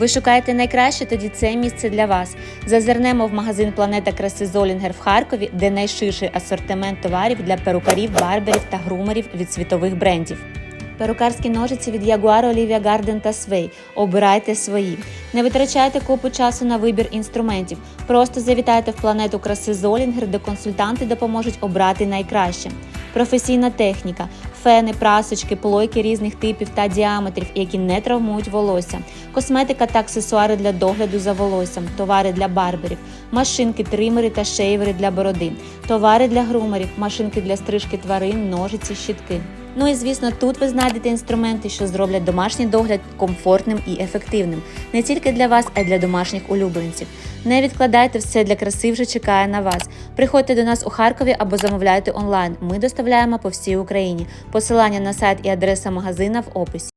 Ви шукаєте найкраще, тоді це місце для вас. Зазирнемо в магазин Планета краси Золінгер в Харкові, де найширший асортимент товарів для перукарів, барберів та грумерів від світових брендів. Перукарські ножиці від Jaguar, Olivia Garden та Sway. Обирайте свої. Не витрачайте купу часу на вибір інструментів. Просто завітайте в планету краси Золінгер, де консультанти допоможуть обрати найкраще. Професійна техніка, фени, прасочки, плойки різних типів та діаметрів, які не травмують волосся, косметика та аксесуари для догляду за волоссям, товари для барберів, машинки, тримери та шейвери для бороди, товари для грумерів, машинки для стрижки тварин, ножиці, щітки. Ну і звісно, тут ви знайдете інструменти, що зроблять домашній догляд комфортним і ефективним не тільки для вас, а й для домашніх улюбленців. Не відкладайте все для краси вже чекає на вас. Приходьте до нас у Харкові або замовляйте онлайн. Ми доставляємо по всій Україні. Посилання на сайт і адреса магазина в описі.